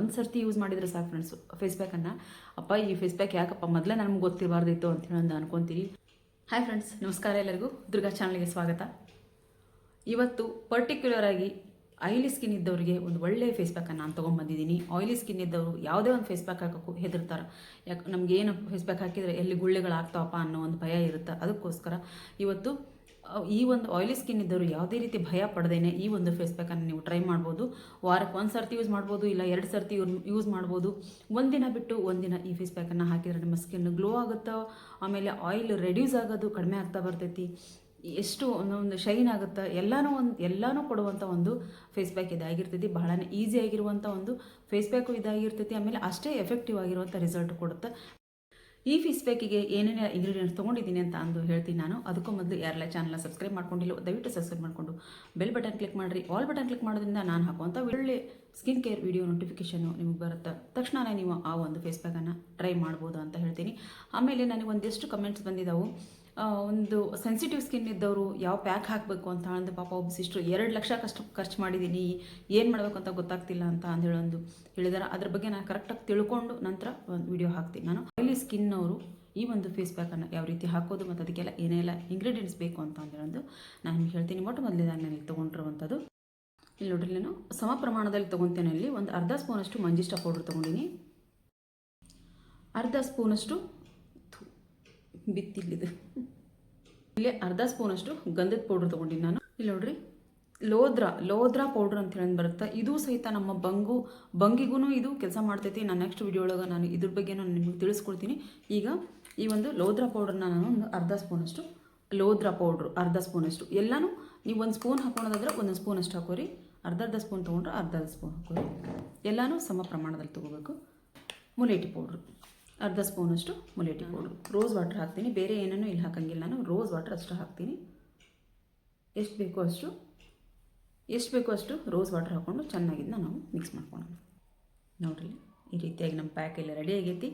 ಒಂದು ಸರ್ತಿ ಯೂಸ್ ಮಾಡಿದರೆ ಸಾಕು ಫ್ರೆಂಡ್ಸ್ ಫೇಸ್ ಪ್ಯಾಕನ್ನು ಅಪ್ಪ, ಈ ಫೇಸ್ ಪ್ಯಾಕ್ ಯಾಕಪ್ಪ? ಮೊದಲೇ ನಮ್ಗೆ ಗೊತ್ತಿರಬಾರ್ದಿತ್ತು ಅಂತ ಹೇಳಿ ಒಂದು ಅನ್ಕೊಂತೀರಿ ಹಾಯ್ ಫ್ರೆಂಡ್ಸ್ ನಮಸ್ಕಾರ ಎಲ್ಲರಿಗೂ. ದುರ್ಗಾ ಚಾನಲ್ಗೆ ಸ್ವಾಗತ. ಇವತ್ತು ಪರ್ಟಿಕ್ಯುಲರ್ ಆಗಿ ಆಯಿಲಿ ಸ್ಕಿನ್ ಇದ್ದವರಿಗೆ ಒಂದು ಒಳ್ಳೆಯ ಫೇಸ್ ಪ್ಯಾಕನ್ನು ನಾನು ತೊಗೊಂಬಂದಿದ್ದೀನಿ ಆಯಿಲಿ ಸ್ಕಿನ್ ಇದ್ದವರು ಯಾವುದೇ ಒಂದು ಫೇಸ್ ಪ್ಯಾಕ್ ಹಾಕೋಕ್ಕೂ ಹೆದರ್ತಾರೆ. ಯಾಕೆ ನಮ್ಗೆ ಏನು ಫೇಸ್ ಪ್ಯಾಕ್ ಹಾಕಿದರೆ ಎಲ್ಲಿ ಗುಳ್ಳೆಗಳಾಗ್ತಾವಪ್ಪ ಅನ್ನೋ ಒಂದು ಭಯ ಇರುತ್ತೆ? ಅದಕ್ಕೋಸ್ಕರ ಇವತ್ತು ಈ ಒಂದು ಆಯಿಲಿ ಸ್ಕಿನ್ ಇದ್ದವರು ಯಾವುದೇ ರೀತಿ ಭಯ ಪಡದೇನೆ ಈ ಒಂದು ಫೇಸ್ ಪ್ಯಾಕನ್ನು ನೀವು ಟ್ರೈ ಮಾಡ್ಬೋದು. ವಾರಕ್ಕೆ ಒಂದು ಸರ್ತಿ ಯೂಸ್ ಮಾಡ್ಬೋದು, ಇಲ್ಲ ಎರಡು ಸರ್ತಿ ಯೂಸ್ ಮಾಡ್ಬೋದು. ಒಂದಿನ ಬಿಟ್ಟು ಒಂದಿನ ಈ ಫೇಸ್ ಪ್ಯಾಕನ್ನು ಹಾಕಿದರೆ ನಿಮ್ಮ ಸ್ಕಿನ್ ಗ್ಲೋ ಆಗುತ್ತೋ? ಆಮೇಲೆ ಆಯಿಲ್ ರೆಡ್ಯೂಸ್ ಆಗೋದು ಕಡಿಮೆ ಆಗ್ತಾ ಬರ್ತೈತಿ. ಎಷ್ಟು ಒಂದೊಂದು ಶೈನ್ ಆಗುತ್ತೆ? ಎಲ್ಲನೂ ಒಂದು, ಎಲ್ಲನೂ ಕೊಡುವಂಥ ಒಂದು ಫೇಸ್ ಪ್ಯಾಕ್ ಇದಾಗಿರ್ತೈತಿ. ಬಹಳನೇ ಈಸಿ ಆಗಿರುವಂಥ ಒಂದು ಫೇಸ್ ಪ್ಯಾಕು ಇದಾಗಿರ್ತೈತಿ. ಆಮೇಲೆ ಅಷ್ಟೇ ಎಫೆಕ್ಟಿವ್ ಆಗಿರುವಂಥ ರಿಸಲ್ಟ್ ಕೊಡುತ್ತೆ? ಈ ಫೇಸ್ ಬೇಕಿಗೆ ಏನೇನು ಇಂಗ್ರೀಡಿಯೆಂಟ್ಸ್ ತೊಗೊಂಡಿದ್ದೀನಿ ಅಂತ ಅಂದು ಹೇಳ್ತೀನಿ ನಾನು. ಅದಕ್ಕೂ ಮೊದಲು ಯಾರೆಲ್ಲ ಚಾನಲ್ನ ಸಬ್ಸ್ಕ್ರೈಬ್ ಮಾಡ್ಕೊಂಡಿಲ್ಲ, ದಯವಿಟ್ಟು ಸಬ್ಸ್ಕ್ರೈಬ್ ಮಾಡಿಕೊಂಡು ಬೆಲ್ ಬಟನ್ ಕ್ಲಿಕ್ ಮಾಡಿರಿ. ಆಲ್ ಬಟನ್ ಕ್ಲಿಕ್ ಮಾಡೋದ್ರಿಂದ ನಾನು ಹಾಕುವಂಥ ಒಳ್ಳೆ ಸ್ಕಿನ್ ಕೇರ್ ವಿಡಿಯೋ ನೋಟಿಫಿಕೇಷನು ನಿಮಗೆ ಬರುತ್ತೆ? ತಕ್ಷಣನೇ ನೀವು ಆ ಒಂದು ಫೇಸ್ ಪ್ಯಾಕನ್ನು ಟ್ರೈ ಮಾಡ್ಬೋದು ಅಂತ ಹೇಳ್ತೀನಿ. ಆಮೇಲೆ ನನಗೆ ಒಂದಿಷ್ಟು ಕಮೆಂಟ್ಸ್ ಬಂದಿದ್ದಾವೆ ಒಂದು ಸೆನ್ಸಿಟಿವ್ ಸ್ಕಿನ್ ಇದ್ದವರು ಯಾವ ಪ್ಯಾಕ್ ಹಾಕಬೇಕು ಅಂತ ಅಂದು ಪಾಪ ಒಬ್ಬ ಸಿಸ್ಟರ್ ಎರಡು ಲಕ್ಷ ಕಷ್ಟ ಖರ್ಚು ಮಾಡಿದ್ದೀನಿ ಏನು ಮಾಡಬೇಕು ಅಂತ ಗೊತ್ತಾಗ್ತಿಲ್ಲ ಅಂತ ಅಂದೇಳಿ ಒಂದು ಹೇಳಿದಾರೆ. ಅದ್ರ ಬಗ್ಗೆ ನಾನು ಕರೆಕ್ಟಾಗಿ ತಿಳ್ಕೊಂಡು ನಂತರ ಒಂದು ವಿಡಿಯೋ ಹಾಕ್ತೀನಿ ನಾನು. ಆಯಿಲಿ ಸ್ಕಿನ್ ಅವರು ಈ ಒಂದು ಫೇಸ್ ಪ್ಯಾಕನ್ನು ಯಾವ ರೀತಿ ಹಾಕೋದು ಮತ್ತು ಅದಕ್ಕೆಲ್ಲ ಏನೆಲ್ಲ ಇಂಗ್ರೀಡಿಯೆಂಟ್ಸ್ ಬೇಕು ಅಂತ ಅಂದೇಳೊಂದು ನಾನು ನಿಮ್ಗೆ ಹೇಳ್ತೀನಿ. ಮೊಟ್ಟ ಮೊದಲೇದಾಗಿ ನಾನು ಇಲ್ಲಿ ತೊಗೊಂಡಿರುವಂಥದ್ದು. ಇಲ್ಲಿ ನೋಡ್ರಿ ನಾನು ಸಮ ಪ್ರಮಾಣದಲ್ಲಿ ತೊಗೊತೇನೆ. ಇಲ್ಲಿ ಒಂದು ಅರ್ಧ ಸ್ಪೂನಷ್ಟು ಮಂಜಿಷ್ಟ ಪೌಡ್ರ್ ತೊಗೊಂಡಿನಿ. ಅರ್ಧ ಸ್ಪೂನಷ್ಟು ಬಿತ್ತಿಲ್ಲಿದು. ಇಲ್ಲೇ ಅರ್ಧ ಸ್ಪೂನಷ್ಟು ಗಂಧದ ಪೌಡ್ರ್ ತೊಗೊಂಡಿನಿ ನಾನು. ಇಲ್ಲಿ ನೋಡ್ರಿ, ಲೋದ್ರಾ ಲೋದ್ರಾ ಪೌಡ್ರ್ ಅಂತ ಹೇಳಿ ಬರುತ್ತೆ? ಇದು ಸಹಿತ ನಮ್ಮ ಬಂಗು ಬಂಗಿಗೂ ಇದು ಕೆಲಸ ಮಾಡ್ತೈತಿ. ನಾನು ನೆಕ್ಸ್ಟ್ ವಿಡಿಯೋ ಒಳಗೆ ನಾನು ಇದ್ರ ಬಗ್ಗೆ ನಾನು ನಿಮಗೆ ತಿಳಿಸ್ಕೊಡ್ತೀನಿ. ಈಗ ಈ ಒಂದು ಲೋದ್ರಾ ಪೌಡ್ರನ್ನ ನಾನು ಒಂದು ಅರ್ಧ ಸ್ಪೂನಷ್ಟು, ಲೋದ್ರಾ ಪೌಡ್ರು ಅರ್ಧ ಸ್ಪೂನಷ್ಟು ಎಲ್ಲನೂ ನೀವು ಒಂದು ಸ್ಪೂನ್ ಹಾಕೊಳೋದಾದ್ರೆ ಒಂದೊಂದು ಸ್ಪೂನಷ್ಟು ಹಾಕೋರಿ. ಅರ್ಧ ಅರ್ಧ ಸ್ಪೂನ್ ತೊಗೊಂಡ್ರೆ ಅರ್ಧ ಅರ್ಧ ಸ್ಪೂನ್ ಹಾಕೋರಿ. ಎಲ್ಲನೂ ಸಮ ಪ್ರಮಾಣದಲ್ಲಿ ತೊಗೋಬೇಕು. ಮುಲೇಟಿ ಪೌಡ್ರು. ಅರ್ಧ ಸ್ಪೂನಷ್ಟು ಮುಲೇಟಿ ಪೌಡ್ರು ರೋಸ್ ವಾಟರ್ ಹಾಕ್ತೀನಿ. ಬೇರೆ ಏನನ್ನೂ ಇಲ್ಲಿ ಹಾಕಂಗಿಲ್ಲ ನಾನು. ರೋಸ್ ವಾಟರ್ ಅಷ್ಟು ಹಾಕ್ತೀನಿ. ಎಷ್ಟು ಬೇಕೋ ಅಷ್ಟು ಎಷ್ಟು ಬೇಕೋ ಅಷ್ಟು ರೋಸ್ ವಾಟರ್ ಹಾಕ್ಕೊಂಡು ಚೆನ್ನಾಗಿದ್ದನ್ನ ನಾವು ಮಿಕ್ಸ್ ಮಾಡ್ಕೊಳ್ಳೋಣ. ನೋಡ್ರಿ ಈ ರೀತಿಯಾಗಿ ನಮ್ಮ ಪ್ಯಾಕ್ ಎಲ್ಲ ರೆಡಿ ಆಗೈತಿ.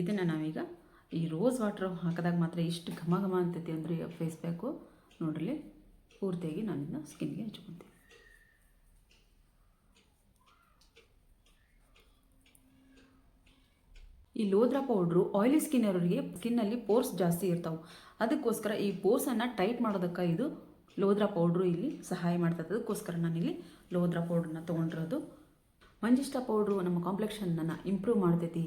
ಇದನ್ನು ನಾವೀಗ ಈ ರೋಸ್ ವಾಟರ್ ಹಾಕಿದಾಗ ಮಾತ್ರ ಇಷ್ಟು ಘಮ ಘಮ ಅಂತೈತಿ ಅಂದರೆ ಫೇಸ್ ಪ್ಯಾಕು ನೋಡ್ರಿ ಪೂರ್ತಿಯಾಗಿ ನಾನು ಇದನ್ನ ಸ್ಕಿನ್ಗೆ ಹಚ್ಕೊತೀನಿ. ಈ ಲೋದ್ರಾ ಪೌಡ್ರು ಆಯಿಲಿ ಸ್ಕಿನ್ ಅವರಿಗೆ ಸ್ಕಿನ್ನಲ್ಲಿ ಪೋರ್ಸ್ ಜಾಸ್ತಿ ಇರ್ತಾವೆ. ಅದಕ್ಕೋಸ್ಕರ ಈ ಪೋರ್ಸನ್ನು ಟೈಟ್ ಮಾಡೋದಕ್ಕೆ ಇದು ಲೋದ್ರಾ ಪೌಡ್ರು ಇಲ್ಲಿ ಸಹಾಯ ಮಾಡ್ತದೆ. ಅದಕ್ಕೋಸ್ಕರ ನಾನಿಲ್ಲಿ ಲೋದ್ರಾ ಪೌಡ್ರನ್ನ ತೊಗೊಂಡಿರೋದು. ಮಂಜಿಷ್ಟ ಪೌಡ್ರು ನಮ್ಮ ಕಾಂಪ್ಲೆಕ್ಷನನ್ನು ಇಂಪ್ರೂವ್ ಮಾಡ್ತೈತಿ.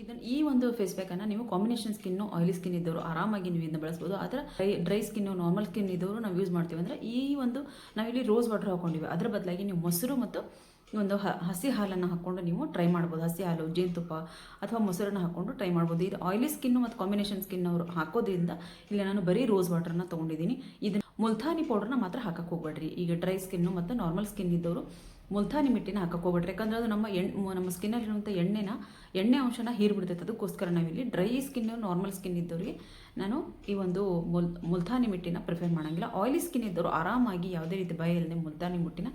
ಇದನ್ನು ಈ ಒಂದು ಫೇಸ್ ಪ್ಯಾಕನ್ನು ನೀವು ಕಾಂಬಿನೇಷನ್ ಸ್ಕಿನ್ನು ಆಯಿಲಿ ಸ್ಕಿನ್ ಇದ್ದವರು ಆರಾಮಾಗಿ ನೀವು ಇದನ್ನ ಬಳಸ್ಬೋದು. ಆದ್ರೆ dry skin skin normal skin ಇದ್ದವರು ನಾವು ಯೂಸ್ ಮಾಡ್ತೀವಿ. ಅಂದ್ರೆ ಈ ಒಂದು ನಾವಿಲ್ಲಿ ರೋಸ್ ವಾಟರ್ ಹಾಕೊಂಡಿವಿ. ಅದರ ಬದಲಾಗಿ ನೀವು ಮೊಸರು ಮತ್ತು ಒಂದು ಹಸಿ ಹಾಲನ್ನು ಹಾಕ್ಕೊಂಡು ನೀವು ಟ್ರೈ ಮಾಡ್ಬೋದು. ಹಸಿ ಹಾಲು, ಜೇನುತುಪ್ಪ ಅಥವಾ ಮೊಸರನ್ನು ಹಾಕ್ಕೊಂಡು ಟ್ರೈ ಮಾಡ್ಬೋದು. ಇದು ಆಯಿಲಿ ಸ್ಕಿನ್ನು ಮತ್ತು ಕಾಂಬಿನೇಷನ್ ಸ್ಕಿನ್ ಅವರು ಹಾಕೋದ್ರಿಂದ ಇಲ್ಲಿ ನಾನು ಬರೀ ರೋಸ್ ವಾಟರ್ನ ತೊಗೊಂಡಿದ್ದೀನಿ. ಇದನ್ನು ಮುಲ್ತಾನಿ ಪೌಡರ್ನ ಮಾತ್ರ ಹಾಕಕ್ಕೆ ಹೋಗ್ಬೇಡ್ರಿ. ಈಗ ಡ್ರೈ ಸ್ಕಿನ್ನು ಮತ್ತು ನಾರ್ಮಲ್ ಸ್ಕಿನ್ ಇದ್ದವರು ಮುಲ್ತಾನಿ ಮಿಟ್ಟಿನ ಹಾಕಕ್ಕೆ ಹೋಗ್ಬೇಡ್ರಿ ಯಾಕಂದ್ರೆ ಅದು ನಮ್ಮ ಎಣ್ಣೆ ನಮ್ಮ ಸ್ಕಿನ್ನಲ್ಲಿರುವಂಥ ಎಣ್ಣೆನ ಎಣ್ಣೆ ಅಂಶನ ಹೀರ್ಬಿಡ್ತೈತೆ. ಅದಕ್ಕೋಸ್ಕರ ನಾವಿಲ್ಲಿ ಡ್ರೈ ಸ್ಕಿನ್ ನಾರ್ಮಲ್ ಸ್ಕಿನ್ ಇದ್ದವ್ರಿಗೆ ನಾನು ಈ ಒಂದು ಮುಲ್ ಮುಲ್ತಾನಿ ಮಿಟ್ಟಿನ ಪ್ರಿಫರ್ ಮಾಡಂಗಿಲ್ಲ. ಆಯಿಲಿ ಸ್ಕಿನ್ ಇದ್ದವರು ಆರಾಮಾಗಿ ಯಾವುದೇ ರೀತಿ ಭಯ ಇಲ್ಲದೆ ಮುಲ್ತಾನಿ ಮುಟ್ಟಿನ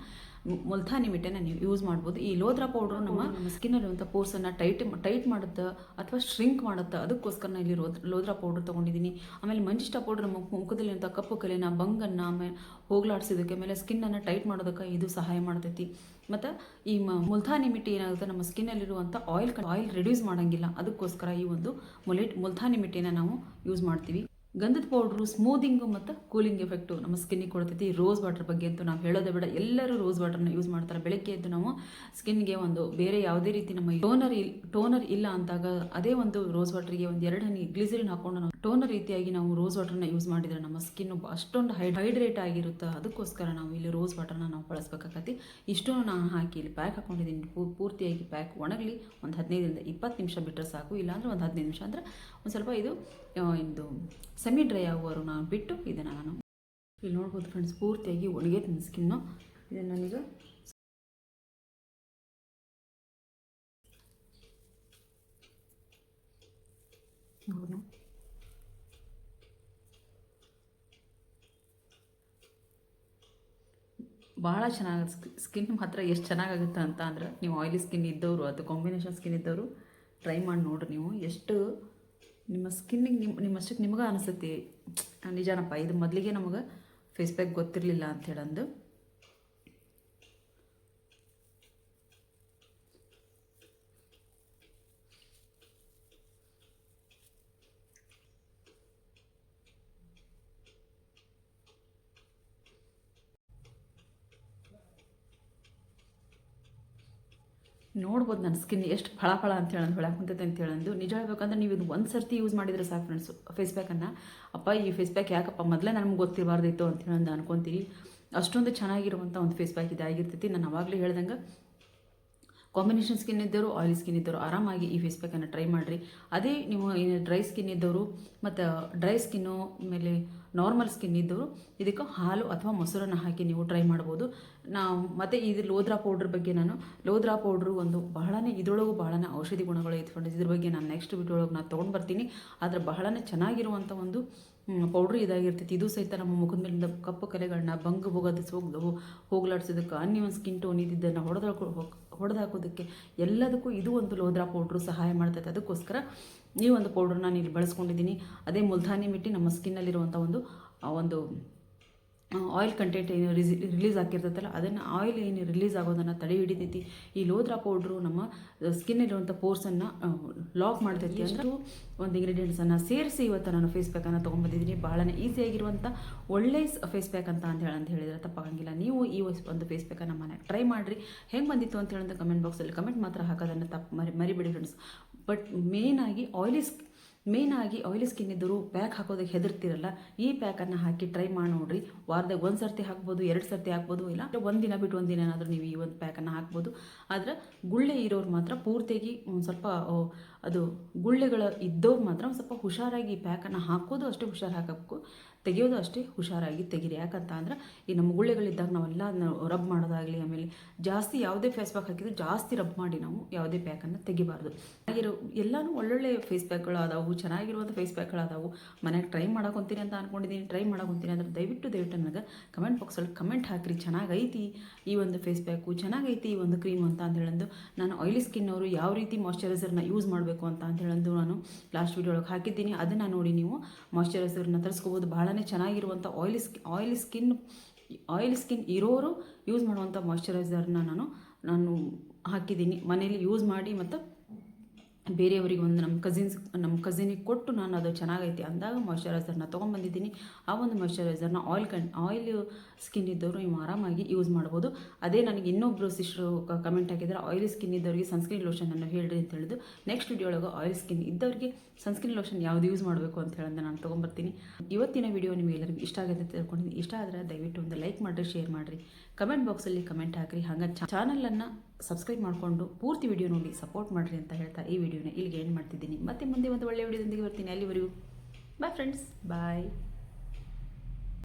ಮುಲ್ತಾನಿ ಮಿಟ್ಟೆನ ನೀವು ಯೂಸ್ ಮಾಡ್ಬೋದು. ಈ ಲೋದ್ರಾ ಪೌಡ್ರು ನಮ್ಮ ನಮ್ಮ ಸ್ಕಿನ್ನಲ್ಲಿರುವಂಥ ಪೋರ್ಸನ್ನು ಟೈಟ್ ಟೈಟ್ ಮಾಡುತ್ತೆ ಅಥವಾ ಶ್ರಿಂಕ್ ಮಾಡುತ್ತೆ ಅದಕ್ಕೋಸ್ಕರ ನಾನು ಇಲ್ಲಿ ಲೋದ್ರಾ ಪೌಡ್ರ್ ತೊಗೊಂಡಿದ್ದೀನಿ ಆಮೇಲೆ ಮಂಜಿಷ್ಟ ಪೌಡ್ರ್ ನಮ್ಮ ಮುಖದಲ್ಲಿರುವಂಥ ಕಪ್ಪು ಕಲೆನ ಬಂಗನ್ನು ಆಮೇಲೆ ಹೋಗ್ಲಾಡ್ಸೋದಕ್ಕೆ ಆಮೇಲೆ ಸ್ಕಿನ್ನನ್ನು ಟೈಟ್ ಮಾಡೋದಕ್ಕೆ ಇದು ಸಹಾಯ ಮಾಡ್ತೈತಿ. ಮತ್ತು ಈ ಮುಲ್ತಾನಿ ಮಿಟ್ಟಿ ಏನಾಗುತ್ತೆ, ನಮ್ಮ ಸ್ಕಿನ್ನಲ್ಲಿರುವಂಥ ಆಯಿಲ್ ಆಯಿಲ್ ರಿಡ್ಯೂಸ್ ಮಾಡೋಂಗಿಲ್ಲ. ಅದಕ್ಕೋಸ್ಕರ ಈ ಒಂದು ಮುಲೇಟ್ ಮುಲ್ತಾನಿ ಮಿಟ್ಟಿನ ನಾವು ಯೂಸ್ ಮಾಡ್ತೀವಿ. ಗಂಧದ ಪೌಡ್ರು ಸ್ಮೂದಿಂಗು ಮತ್ತು ಕೂಲಿಂಗ್ ಎಫೆಕ್ಟು ನಮ್ಮ ಸ್ಕಿನ್ನಿಗೆ ಕೊಡ್ತೈತಿ ರೋಸ್ ವಾಟರ್ ಬಗ್ಗೆ ಅಂತೂ ನಾವು ಹೇಳೋದೇ ಬೇಡ. ಎಲ್ಲರೂ ರೋಸ್ ವಾಟರ್ನ ಯೂಸ್ ಮಾಡ್ತಾರೆ. ಬೆಳಗ್ಗೆ ಎದ್ದು ನಾವು ಸ್ಕಿನ್ಗೆ ಒಂದು ಬೇರೆ ಯಾವುದೇ ರೀತಿ ನಮ್ಮ ಟೋನರ್ ಇಲ್ಲ ಟೋನರ್ ಇಲ್ಲ ಅಂದಾಗ ಅದೇ ಒಂದು ರೋಸ್ ವಾಟರ್ಗೆ ಒಂದು ಎರಡು ಹನಿ ಗ್ಲಿಸರಿನ್ ಹಾಕೊಂಡು ನಾವು ಟೋನರ್ ರೀತಿಯಾಗಿ ನಾವು ರೋಸ್ ವಾಟರ್ನ ಯೂಸ್ ಮಾಡಿದರೆ ನಮ್ಮ ಸ್ಕಿನ್ ಅಷ್ಟೊಂದು ಹೈ ಹೈಡ್ರೇಟ್ ಆಗಿರುತ್ತೆ. ಅದಕ್ಕೋಸ್ಕರ ನಾವು ಇಲ್ಲಿ ರೋಸ್ ವಾಟರ್ನ ನಾವು ಬಳಸ್ಬೇಕಾಗತ್ತೆ ಇಷ್ಟು ನಾನು ಹಾಕಿ ಇಲ್ಲಿ ಪ್ಯಾಕ್ ಹಾಕೊಂಡಿದ್ದೀನಿ. ಪೂರ್ತಿಯಾಗಿ ಪ್ಯಾಕ್ ಒಣಗಲಿ. ಒಂದು ಹದಿನೈದರಿಂದ ಇಪ್ಪತ್ತು ನಿಮಿಷ ಬಿಟ್ಟರೆ ಸಾಕು. ಇಲ್ಲಾಂದ್ರೆ ಒಂದು ಹದಿನೈದು ನಿಮಿಷ ಅಂದರೆ ಒಂದು ಸ್ವಲ್ಪ ಇಂದು ಇದು ಸೆಮಿ ಡ್ರೈ ಆಗುವರು ನಾನು ಬಿಟ್ಟು ಇದನ್ನು ನಾನು ಇಲ್ಲಿ ನೋಡ್ಬೋದು ಫ್ರೆಂಡ್ಸ್ ಪೂರ್ತಿಯಾಗಿ ಒಣಗೆ ನನ್ನ ಸ್ಕಿನ್ನು ಇದನ್ನು ನಾನೀಗ ಭಾಳ ಚೆನ್ನಾಗಿ ಸ್ಕಿನ್ ಮಾತ್ರ ಎಷ್ಟು ಚೆನ್ನಾಗಾಗುತ್ತೆ ಅಂತ ಅಂದರೆ ನೀವು ಆಯಿಲಿ ಸ್ಕಿನ್ ಇದ್ದವರು ಅಥವಾ ಕಾಂಬಿನೇಷನ್ ಸ್ಕಿನ್ ಇದ್ದವರು ಟ್ರೈ ಮಾಡಿ ನೋಡ್ರಿ ನೀವು. ಎಷ್ಟು ನಿಮ್ಮ ಸ್ಕಿನ್ನಿಗೆ ನಿಮ್ಮ ನಿಮ್ಮಷ್ಟಕ್ಕೆ ನಿಮಗೆ ಅನಿಸುತ್ತೆ. ನಿಜಾನಪ್ಪ, ಇದು ಮೊದಲಿಗೆ ನಮಗೆ ಫೇಸ್ ಪ್ಯಾಕ್ ಗೊತ್ತಿರಲಿಲ್ಲ ಅಂತ ಹೇಳಂದು. ನೋಡ್ಬೋದು ನನ್ನ ಸ್ಕಿನ್ ಎಷ್ಟು ಫಳ ಫಳ ಅಂತ ಹೇಳಂದು ಹೊಳಕ್ಕೆ ಕುಂತೈತೆ ಅಂತ ಹೇಳಂದು ನಿಜ ಹೇಳ್ಬೇಕಂದ್ರೆ ನೀವು ಇದು ಒಂದು ಸರ್ತಿ ಯೂಸ್ ಮಾಡಿದ್ರೆ ಸಾಕು ಫ್ರೆಂಡ್ಸು ಫೇಸ್ ಪ್ಯಾಕನ್ನು ಅಪ್ಪ, ಈ ಫೇಸ್ ಪ್ಯಾಕ್ ಯಾಕಪ್ಪ? ಮೊದಲೇ ನನಗೆ ಗೊತ್ತಿರಬಾರ್ದಿತ್ತು ಅಂತ ಹೇಳಂದು ಅನ್ಕೊತೀನಿ. ಅಷ್ಟೊಂದು ಚೆನ್ನಾಗಿರುವಂಥ ಒಂದು ಫೇಸ್ ಪ್ಯಾಕ್ ಇದಾಗಿರ್ತೈತಿ. ನಾನು ಅವಾಗಲೇ ಹೇಳ್ದಂಗೆ ಕಾಂಬಿನೇಷನ್ ಸ್ಕಿನ್ ಇದ್ದವರು ಆಯಿಲಿ ಸ್ಕಿನ್ ಇದ್ದವರು, ಆರಾಮಾಗಿ ಈ ಫೇಸ್ ಪ್ಯಾಕನ್ನು ಟ್ರೈ ಮಾಡಿರಿ. ಅದೇ ನೀವು ಡ್ರೈ ಸ್ಕಿನ್ ಇದ್ದವರು, ಮತ್ತು ಡ್ರೈ ಸ್ಕಿನ್ನು ಆಮೇಲೆ ನಾರ್ಮಲ್ ಸ್ಕಿನ್ ಇದ್ದವರು, ಇದಕ್ಕೆ ಹಾಲು ಅಥವಾ ಮೊಸರನ್ನು ಹಾಕಿ ನೀವು ಟ್ರೈ ಮಾಡ್ಬೋದು. ನಾವು ಮತ್ತು ಇದು ಲೋದ್ರಾ ಪೌಡ್ರ್ ಬಗ್ಗೆ ನಾನು, ಲೋದ್ರಾ ಪೌಡ್ರು ಒಂದು ಬಹಳನೇ, ಇದರೊಳಗೂ ಬಹಳನೇ ಔಷಧಿ ಗುಣಗಳು ಇತ್ಕೊಂಡಿದ್ದು ಇದ್ರ ಬಗ್ಗೆ ನಾನು ನೆಕ್ಸ್ಟ್ ವಿಡಿಯೋ ಒಳಗೆ ನಾನು ತೊಗೊಂಡು ಬರ್ತೀನಿ. ಆದರೆ ಬಹಳನೇ ಚೆನ್ನಾಗಿರುವಂಥ ಒಂದು ಪೌಡ್ರ್ ಇದಾಗಿರ್ತೈತಿ. ಇದು ಸಹಿತ ನಮ್ಮ ಮುಖದ ಮೇಲಿಂದ ಕಪ್ಪು ಕಲೆಗಳನ್ನ ಬಂಗು ಹೋಗೋದು ಹೋಗ್ದು ಹೋಗ್ಲಾಡ್ಸೋದಕ್ಕೆ ಒಂದು ಸ್ಕಿನ್ ಟೋನ್ ಇದ್ದಿದ್ದನ್ನು ಹೊಡೆದಾಕೊ ಹೊಡೆದು ಹಾಕೋದಕ್ಕೆ ಎಲ್ಲದಕ್ಕೂ ಇದು ಒಂದು ಲೋದ್ರಾ ಪೌಡ್ರು ಸಹಾಯ ಮಾಡ್ತೈತೆ. ಅದಕ್ಕೋಸ್ಕರ ಈ ಒಂದು ಪೌಡ್ರನ್ನ ನಾನು ಇಲ್ಲಿ ಬಳಸ್ಕೊಂಡಿದ್ದೀನಿ. ಅದೇ ಮುಲ್ತಾನಿ ಮಿಟ್ಟಿ ನಮ್ಮ ಸ್ಕಿನ್ನಲ್ಲಿರುವಂಥ ಒಂದು ಒಂದು ಆಯಿಲ್ ಕಂಟೆಂಟ್ ಏನು ರಿಸಿ ರಿಲೀಸ್ ಆಗಿರ್ತೈತಲ್ಲ ಅದನ್ನು ಆಯಿಲ್ ಏನು ರಿಲೀಸ್ ಆಗೋದನ್ನು ತಡೆ ಹಿಡಿತೈತಿ. ಈ ಲೋದ್ರಾ ಪೌಡ್ರು ನಮ್ಮ ಸ್ಕಿನ್ನಲ್ಲಿರುವಂಥ ಪೋರ್ಸನ್ನು ಲಾಕ್ ಮಾಡ್ತೈತಿ ಅಷ್ಟು ಒಂದು ಇಂಗ್ರೀಡಿಯೆಂಟ್ಸನ್ನು ಸೇರಿಸಿ ಇವತ್ತು ನಾನು ಫೇಸ್ ಪ್ಯಾಕನ್ನು ತೊಗೊಂಬಂದಿದ್ದೀನಿ ಭಾಳನೇ ಈಸಿಯಾಗಿರುವಂಥ ಒಳ್ಳೆಯ ಫೇಸ್ ಪ್ಯಾಕ್ ಅಂತ ಅಂತ ಹೇಳಿ ಅಂತ ಹೇಳಿದರೆ ತಪ್ಪಾಗಂಗಿಲ್ಲ. ನೀವು ಈ ಒಂದು ಫೇಸ್ ಪ್ಯಾಕನ್ನು ಮನೆಗೆ ಟ್ರೈ ಮಾಡಿರಿ. ಹೆಂಗೆ ಬಂದಿತ್ತು ಅಂತ ಹೇಳಿದ್ರೆ ಕಮೆಂಟ್ ಬಾಕ್ಸಲ್ಲಿ ಕಮೆಂಟ್ ಮಾತ್ರ ಹಾಕೋದನ್ನು ತಪ್ಪು ಮರಿ ಮರಿಬೇಡಿ ಫ್ರೆಂಡ್ಸ್ ಬಟ್ ಮೇಯ್ನಾಗಿ ಆಯಿಲಿ ಮೇನ್ ಆಗಿ ಆಯಿಲ್ ಸ್ಕಿನ್ ಇದ್ದರೂ ಪ್ಯಾಕ್ ಹಾಕೋದಕ್ಕೆ ಹೆದರ್ತಿರಲ್ಲ. ಈ ಪ್ಯಾಕನ್ನು ಹಾಕಿ ಟ್ರೈ ಮಾಡಿ ನೋಡ್ರಿ. ವಾರದಾಗ ಒಂದು ಸರ್ತಿ ಹಾಕ್ಬೋದು, ಎರಡು ಸರ್ತಿ ಹಾಕ್ಬೋದು, ಇಲ್ಲ ಒಂದಿನ ದಿನ ಬಿಟ್ಟು ಒಂದಿನ ದಿನ ಏನಾದರೂ ನೀವು ಈ ಒಂದು ಪ್ಯಾಕನ್ನು ಹಾಕ್ಬೋದು. ಆದ್ರೆ ಗುಳ್ಳೆ ಇರೋರು ಮಾತ್ರ ಪೂರ್ತಿಯಾಗಿ ಸ್ವಲ್ಪ ಅದು ಗುಳ್ಳೆಗಳು ಇದ್ದವ್ರು ಮಾತ್ರ ಸ್ವಲ್ಪ ಹುಷಾರಾಗಿ ಪ್ಯಾಕನ್ನು ಹಾಕೋದು ಅಷ್ಟೇ ಹುಷಾರು ಹಾಕಬೇಕು. ತೆಗೆಯೋದು ಅಷ್ಟೇ ಹುಷಾರಾಗಿ ತೆಗೀರಿ. ಯಾಕಂತ ಅಂದ್ರೆ ಈ ನಮ್ಮ ಗುಳ್ಳೆಗಳಿದ್ದಾಗ ನಾವೆಲ್ಲ ರಬ್ ಮಾಡೋದಾಗಲಿ, ಆಮೇಲೆ ಜಾಸ್ತಿ ಯಾವುದೇ ಫೇಸ್ ಪ್ಯಾಕ್ ಹಾಕಿದ್ರು ಜಾಸ್ತಿ ರಬ್ ಮಾಡಿ ನಾವು ಯಾವುದೇ ಪ್ಯಾಕನ್ನು ತೆಗಿಬಾರ್ದು. ಆಗಿರೋ ಎಲ್ಲನೂ ಒಳ್ಳೊಳ್ಳೆ ಫೇಸ್ ಪ್ಯಾಕ್ಗಳು ಅದಾವು ಚೆನ್ನಾಗಿರುವಂಥ ಫೇಸ್ ಪ್ಯಾಕ್ಗಳು ಅದಾವು ಮನೆಗೆ ಟ್ರೈ ಮಾಡಕೊಂತೀನಿ ಅಂತ ಅನ್ಕೊಂಡಿದ್ದೀನಿ ಟ್ರೈ ಮಾಡಕೊಂತೀನಿ ಅಂದ್ರೆ ದಯವಿಟ್ಟು ದಯವಿಟ್ಟು ನನಗೆ ಕಮೆಂಟ್ ಬಾಕ್ಸಲ್ಲಿ ಕಮೆಂಟ್ ಹಾಕಿರಿ. ಚೆನ್ನಾಗೈತಿ ಈ ಒಂದು ಫೇಸ್ ಪ್ಯಾಕು ಚೆನ್ನಾಗೈತಿ ಈ ಒಂದು ಕ್ರೀಮ್ ಅಂತ ಅಂತ ನಾನು ಆಯಿಲಿ ಸ್ಕಿನ್ ಅವರು ಯಾವ ರೀತಿ ಮಾಯಶ್ಚರೈಸರ್ನ ಯೂಸ್ ಮಾಡಬೇಕು ಅಂತ ಅಂತ ಹೇಳಂದು ನಾನು ಲಾಸ್ಟ್ ವಿಡಿಯೋ ಒಳಗೆ ಹಾಕಿದ್ದೀನಿ. ಅದನ್ನು ನೋಡಿ ನೀವು ಮಾಯಶ್ಚರೈಸರ್ನ ತರಿಸ್ಕೋಬೋದು. ಭಾಳನೇ ಚೆನ್ನಾಗಿರುವಂಥ ಆಯಿಲ್ ಸ್ಕಿ ಆಯಿಲ್ ಸ್ಕಿನ್ ಆಯಿಲ್ ಸ್ಕಿನ್ ಇರೋರು ಯೂಸ್ ಮಾಡುವಂಥ ಮಾಯಿಶ್ಚರೈಸರ್ನ ನಾನು ನಾನು ಹಾಕಿದ್ದೀನಿ. ಮನೇಲಿ ಯೂಸ್ ಮಾಡಿ ಮತ್ತು ಬೇರೆಯವರಿಗೆ ಒಂದು ನಮ್ಮ ಕಸಿನ್ಸ್ ನಮ್ಮ ಕಸಿನಿಗೆ ಕೊಟ್ಟು ನಾನು ಅದು ಚೆನ್ನಾಗೈತೆ ಅಂದಾಗ ಮಾಯ್ಶ್ಚರೈಸರ್ನ ತೊಗೊಂಬಂದಿದ್ದೀನಿ. ಆ ಒಂದು ಮಾಯ್ಶ್ಚರೈಸರ್ನ ಆಯಿಲ್ ಕನ್ ಆಯಿಲ್ ಸ್ಕಿನ್ ಇದ್ದವರು ನೀವು ಆರಾಮಾಗಿ ಯೂಸ್ ಮಾಡ್ಬೋದು. ಅದೇ ನನಗೆ ಇನ್ನೊಬ್ಬರು ಸಿಸ್ಟ್ರು ಕಮೆಂಟ್ ಹಾಕಿದ್ರೆ ಆಯಿಲ್ ಸ್ಕಿನ್ ಇದ್ದವರಿಗೆ ಸನ್ಸ್ಕ್ರೀನ್ ಲೋಷನನ್ನು ಹೇಳ್ರಿ ಅಂತ ಹೇಳಿದ್ದು ನೆಕ್ಸ್ಟ್ ವಿಡಿಯೋ ಒಳಗೆ ಆಯಿಲ್ ಸ್ಕಿನ್ ಇದ್ದವರಿಗೆ ಸನ್ಸ್ಕ್ರೀನ್ ಲೋಷನ್ ಯಾವುದು ಯೂಸ್ ಮಾಡಬೇಕು ಅಂತ ಹೇಳಿದ್ರೆ ನಾನು ತೊಗೊಂಬರ್ತೀನಿ. ಇವತ್ತಿನ ವಿಡಿಯೋ ನಿಮಗೆ ಎಲ್ಲರಿಗೂ ಇಷ್ಟ ಆಗುತ್ತೆ ತಿಳ್ಕೊಂಡಿದ್ದೀನಿ. ಇಷ್ಟ ಆದರೆ ದಯವಿಟ್ಟು ಒಂದು ಲೈಕ್ ಮಾಡಿರಿ ಶೇರ್ ಮಾಡಿರಿ. ಕಮೆಂಟ್ ಬಾಕ್ಸಲ್ಲಿ ಕಮೆಂಟ್ ಹಾಕಿರಿ. ಹಾಗೆ ಚಾನಲನ್ನು ಸಬ್ಸ್ಕ್ರೈಬ್ ಮಾಡಿಕೊಂಡು ಪೂರ್ತಿ ವಿಡಿಯೋ ನೋಡಿ ಸಪೋರ್ಟ್ ಮಾಡಿರಿ ಅಂತ ಹೇಳ್ತಾ ಈ ವಿಡಿಯೋನ ಇಲ್ಲಿಗೆ ಎಂಡ್ ಮಾಡ್ತಿದ್ದೀನಿ. ಮತ್ತೆ ಮುಂದೆ ಒಂದು ಒಳ್ಳೆಯ ವಿಡಿಯೋದೊಂದಿಗೆ ಬರ್ತೀನಿ. ಅಲ್ಲಿವರೆಗೂ. Bye friends bye